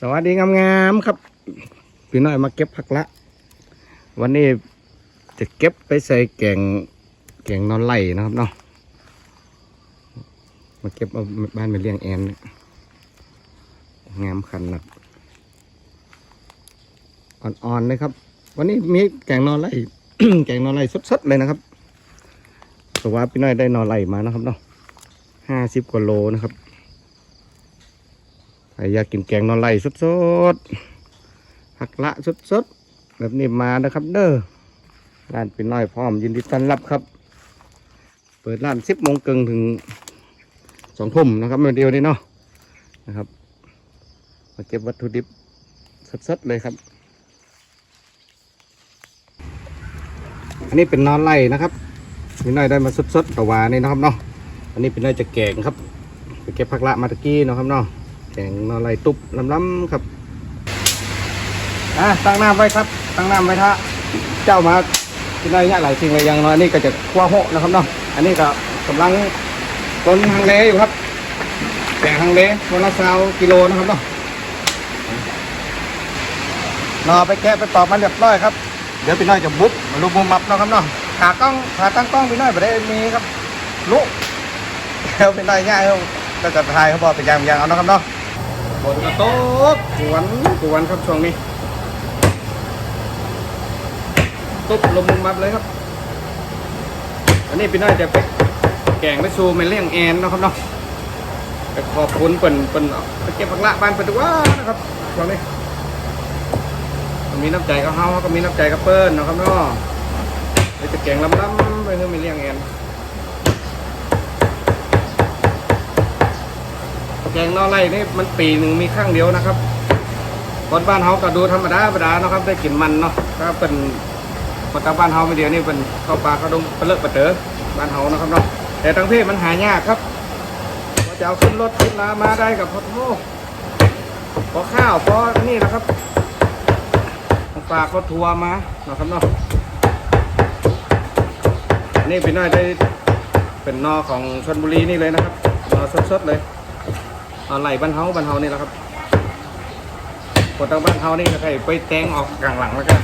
สวัสดีงามๆครับ พี่น้อยมาเก็บผักละ วันนี้จะเก็บไปใส่แกงแกงนอนไหลนะครับเนาะมาเก็บเอาบ้านไปเลี้ยงแอนงามขันนักอ่อนๆเลยครับ วันนี้มีแกงนอนไหลแกงนอนไหลสดๆเลยนะครับเพราะว่าพี่น้อยได้นอนไหลมานะครับเนาะห้าสิบกว่าโลนะครับ ใครอยากกินแกงนอนไหลสดๆผักละสดๆแบบนี้มานะครับ เด้อร้านเป็นน้อยพร้อมยินดีต้อนรับครับ เปิดร้านสิบโมงกึ่งถึงสองทุ่มนะครับเดียวนี้เนาะนะครับมาเก็บวัตถุดิบสดๆเลยครับ อันนี้เป็นนอนไหลนะครับพี่น้อยได้มาสดๆกวานี่นะครับเนาะอันนี้เป็นน้อยจะแกงครับไปเก็บผักละมาตะกี้เนาะครับเนาะ แกงนอไรตุบล้ำๆครับอะตั้งน้ำไว้ครับตั้งน้ำไว้ท่าเจ้ามาที่ได้เนี่ยหลายสิ่งหลายอย่างเนาะอันนี้ก็จะคั่วโหนะครับเนาะอันนี้ก็กำลังต้นฮังเลอยู่ครับแกงฮังเลวันละสาวกิโลนะครับเนาะนอไปแกะไปปอกมันเรียบร้อยครับเดี๋ยวพี่น้อยจะบุ๊บมาลูกมุมมับเนาะครับเนาะขากล้องขาตั้งกล้องพี่น้อยไปได้มีครับลุกเดี๋ยวพี่น้อยง่ายเขาก็จะถ่ายเขาบอกเป็นอย่างอย่างเอาเนาะครับเนาะ ฝนก็ตกกวนกวนครับช่วงนี้ตบลมมับเลยครับ อันนี้พี่น้อยจะไปแกงไปชูเมนเลี้ยงแอนเนาะครับเนาะไปขอบคุณเปิ่นเปิ่นไปเก็บผักละบ้านเปิ่นด้วยว่านะครับช่วงนี้มีน้ำใจกับเฮาก็มีน้ำใจกับเปิ้ลเนาะครับเนาะไปจะแกงล้ำๆไปเพื่อเมนเลี้ยงแอน แกงนอไร่นี่มันปีหนึ่งมีครั้งเดียวนะครับคนบ้านเฮาก็ดูธรรมดาธรรมดาเนาะครับได้กินมันเนาะถ้าเป็นคนทาบ้านเฮาไม่เดียวนี่เป็นข้าวปลาข้าวดงเปลือกปลาเต๋อบ้านเฮานะครับเนาะแต่ทางเพศมันหายากครับว่าจะเอาขึ้นรถขึ้นลามาได้กับพอโทพอข้าวพอนี่นะครับของปลากรถทัวร์มาเนาะครับเนาะนี่เป็นน้อยได้เป็นนอของชนบุรีนี่เลยนะครับนอสดๆเลย เอาไหลบ้านเฮาบ้านเฮานี่แหละครับกดทางบ้านเฮานี่ก็ใครไปแตงออกกลางหลังแล้วกัน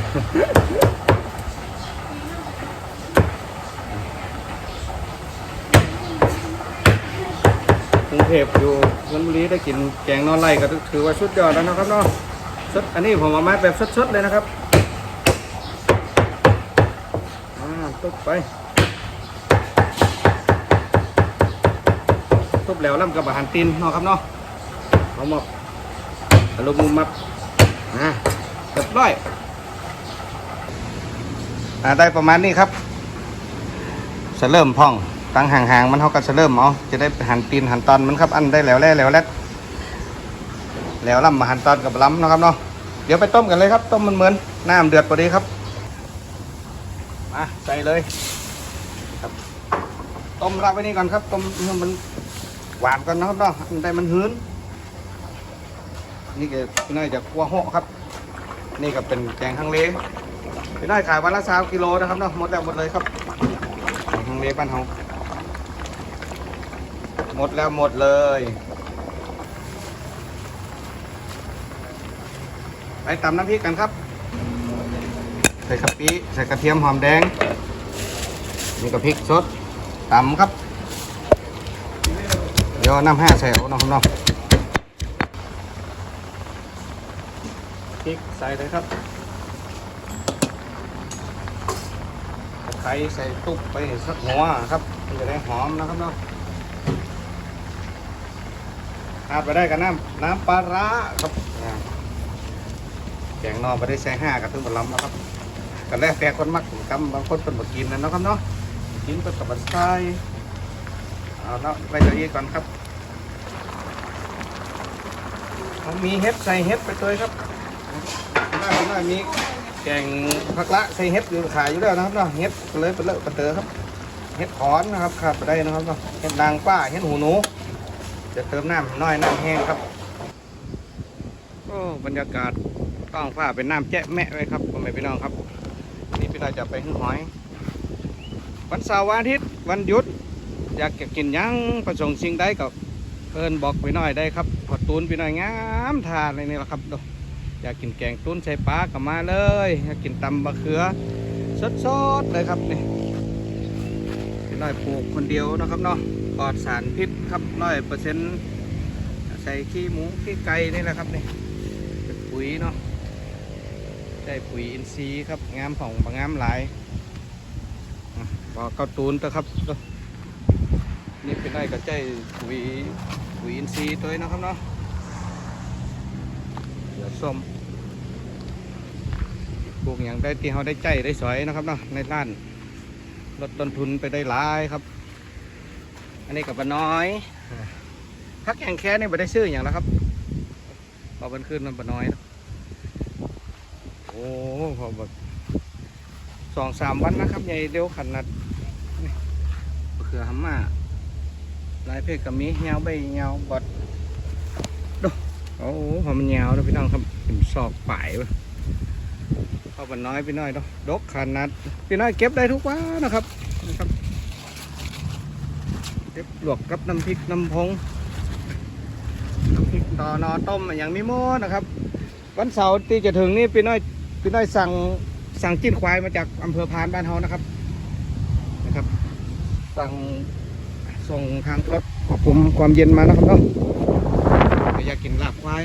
กรุงเทพอยู่ชลบุรีได้กินแกงนอนไล่ก็ถือว่าสุดยอดแล้วนะครับเนาะสดอันนี้ผมเอามาแบบสดๆเลยนะครับอ่าตุ๊บไป ตุบแล้วล่ำกับอาหารตีนเนาะครับเนาะเอาหมาอารมณ์มุมมับอ่าเรียบร้อยอ่าได้ประมาณนี้ครับจะเริ่มพองตั้งห่างๆมันเขาก็จะเริ่มเอาจะได้หันตีนหันตอนมันครับ อันได้แล้วแล่แล้วแล่แล้วล่ำมาหันตอนกับล้ำเนาะครับเนาะเดี๋ยวไปต้มกันเลยครับ ต้มมันเหมือนน้ำเดือดพอดีครับมาใส่เลยครับต้มรักไว้นี่ก่อนครับ ต้มมัน หวานก่อนนะครับเนาะอันใดมันหืนนี่ก็พี่น้จะคั่วโหะครับ นี่ก็เป็นแกงฮังเลพี่น้ขายวันละสามกิโลนะครับเนาะหมดแล้วหมดเลยครับแกงฮังเลบ้านเฮาหมดแล้วหมดเลยไปตำน้ำพริกกันครับ ใส่กะปิใส่กระเทียมหอมแดงนี่กะพริกสดตำครับ เดี๋ยวน้ำห้าใส่เอาเนาะครับเนาะพริกใส่เลยครับไคร้ใส่ตุ๊บไปสักหัวครับ มันจะได้หอมนะครับเนาะขาดไปได้กันน้ำน้ำปลาร้าครับอ่าแกงนอกไปได้ใช้ห้ากับทึ่งบะลำนะครับกันแรกแต่คนมักกำบางคนเป็นบกินนะนะครับเนาะกินเป็นกับบัไส้ เอาเนาะไปตัวนี้ก่อนครับเขามีเห็ดใส่เห็ดไปตัวครับน่าน่ามีแกงผักละใส่เห็ดอยู่ขายอยู่แล้วนะครับเนาะเห็ดเลยเป็นเลอะเป็นเตอครับเห็ดขอนนะครับขาดไปได้นะครับเนาะเห็ดนางป้าเห็ดหูหนูจะเติมน้ำน้อยน้ำแห้งครับโอ้บรรยากาศต้องฟ้าเป็นน้ำแจ๊ะแมะไว้ครับพ่อแม่พี่น้องครับ นี่พี่น้อยจะไปหึ่งหอย วันเสาร์วันอาทิตย์วันหยุด อยากจะกินยังประสงค์สิ่งใดก็เอินบอกไปหน่อยได้ครับพอตูนไปหน่อยงามทานเลยนี่แหละครับดูอยากกินแกงตูนใส่ปลาก็มาเลยอยากกินตำบะเขือสดๆเลยครับนี่พี่น้อยปลูกคนเดียวนะครับเนาะปลอดสารพิษครับร้อยเปอร์เซ็นต์ใส่ขี้หมูขี้ไก่นี่แหละครับนี่เป็นปุ๋ยเนาะใช้ปุ๋ยอินทรีย์ครับงามผ่องบางงามหลายบอกเกาตูนเถอะครับ นี่เป็นได้ก็ใจปุ๋ยปุ๋ยอินทรีย์ตัวนี้นะครับเนาะเดี๋ยวส้มปลูกอย่างได้ที่เขาได้ใจได้สวยนะครับเนาะในร้านลดต้นทุนไปได้หลายครับ อันนี้กับปน้อยพักแข่งแค่นี่ไม่ได้ซื้ออย่างแล้วครับพอมันขึ้นมันปน้อยนะโอ้พอแบบสองสามวันนะครับใหญ่เดียวขนาดเขือหำมา ลายเพกกับมีเงาใบเงาบดดูโอ้โหพอมันเงาแล้วพี่น้องครับเป็นซอกป่ายวะเข้าบันน้อยพี่น้อยเนาะดกขนาดพี่น้อยเก็บได้ทุกวันนะครับนะครับ เก็บหลวกกับน้ำพริกน้ำพงน้ำพริกต่อนอต้มอย่างมีโมนะครับ วันเสาร์ที่จะถึงนี่พี่น้อยพี่น้อยสั่งสั่งจิ้นควายมาจากอำเภอพานบ้านเฮานะครับนะครับ สั่ง ส่งทางรถควบคุมความเย็นมานะครับเนาะก็อยากกินลาบควาย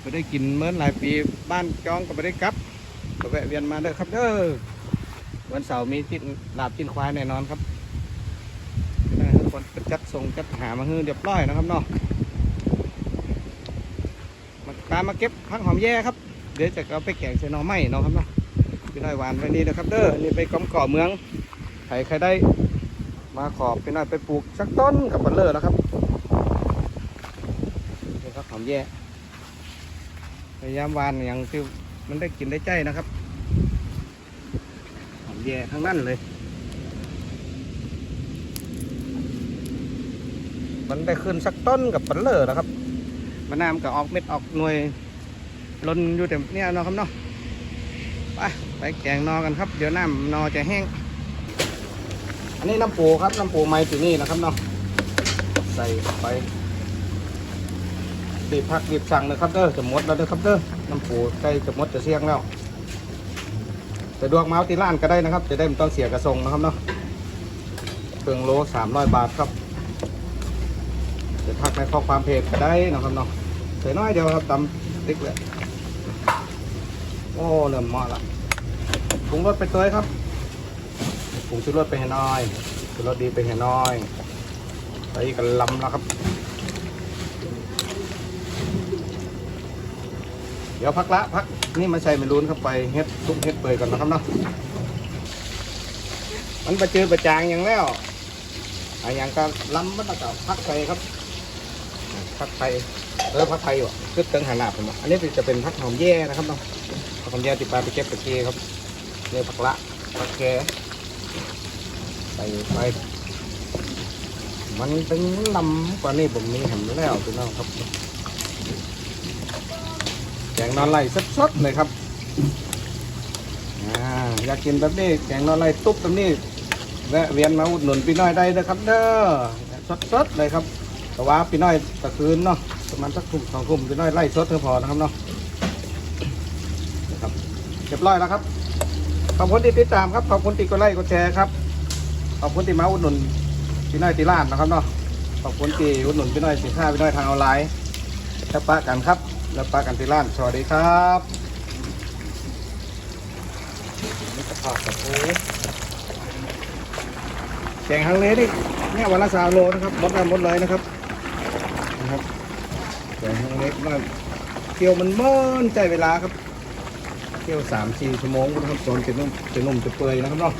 ไม่ได้กินเมื่อหลายปีบ้านจองก็ไม่ได้กลับก็แวะเวียนมาเด้อครับเด้อวันเสาร์มีจิ้นลาบจิ้นควายแน่นอนครับก็ได้ทุกคนจัดส่งจัดหามาให้เรียบร้อยนะครับเนาะมาตามมาเก็บพักหอมแย่ครับ เดี๋ยวจะเอาไปแกงใส่หน่อไม้เนาะครับเนาะพี่น้อยหวานไปนี่นะครับเด้อนี่ไปกอมก่อเมืองใครใครได้ มาขอบไปหน่อยไปปลูกสักต้นกับบัลเลอร์แล้วครับนี่ครับหอมแย่พยายามวานอย่างที่มันได้กินได้ใจนะครับหอมแย่ทั้งนั้นเลย มันได้ขึ้นสักต้นกับบัลเลอร์แล้วครับมะนาวก็ออกเม็ดออกหน่วยลนอยู่แต่เนี่ยนะครับเนาะไปไปแกงนอกันครับ เดี๋ยวน้ำนอจะแห้ง อันนี้น้ำปูครับ น้ำปูไม้ที่นี่นะครับเนาะใส่ไปรีบพักรีบสั่งเลยครับเด้อจะหมดแล้วเด้อครับเด้อน้ำปูใกล้จะหมดจะเสี่ยงแล้วแต่ดวงเมาส์ที่ร้านก็ได้นะครับ จะได้ไม่ต้องเสียกระทรงนะครับเนาะเครื่องโลสามร้อยบาทครับจะพักในข้อความเพจก็ได้นะครับเนาะใส่น้อยเดียวครับตำติ๊กเลยโอ้เริ่มเหมาะละปรุงรสไปตัวครับ ผงชูรสไปให้น้อยชูรสดีไปให้น้อยไปกันลำแล้วครับ เดี๋ยวพักละพักนี่มาใส่เมลูนเข้าไปเฮ็ดทุกเฮ็ดเปื่อยก่อนนะครับเนาะมันประเจอประจางอย่างแล้วอะอย่างก็ลำมันก็พักใส่ครับพักไทยเออพักไทยว่ะคือเติงหาหนาผมอะอันนี้จะเป็นพักหอมแย่นะครับเนาะพักหอมแย่ติดปลาไปเก็บตะเกียครับเนี่ยพักละพักแก ใส่ไป มันเป็นลำกว่านี้ผมมีเห็นแล้วพี่น้องครับแกงนอนไล่สดๆเลยครับอยากกินแบบนี้แกงนอนไล่ตุ๊บแบบนี้แวะเวียนมาอุดหนุนพี่น้อยได้นะครับเด้อสดๆเลยครับแต่ว่าพี่น้อยตะคืนเนาะประมาณสักทุ่มสองทุ่มพี่น้อยไล่สดเธอพอนะครับเนาะนะครับเรียบร้อยแล้วครับขอบคุณที่ติดตามครับขอบคุณที่กดไลค์กดแชร์ครับ ขอบคุณที่มาอุดหนุนพี่น้อยที่ร้านนะครับเนาะขอบคุณที่อุดหนุนพี่น้อยสินค้าพี่น้อยทางออนไลน์แล้วปะกันครับ แล้วปะกันที่ร้านสวัสดีครับนี่กระเพาะกระปูแกงฮังเลนี่เนี่ยวันละสามโลนะครับหมดแล้วหมดเลยนะครับนะครับแกงฮังเลมาเกี่ยวมันเมินใจเวลาครับเกี่ยวสามสี่ชั่วโมงนะครับจนจะนุ่มจะนุ่มจะเปื่อยนะครับเนาะ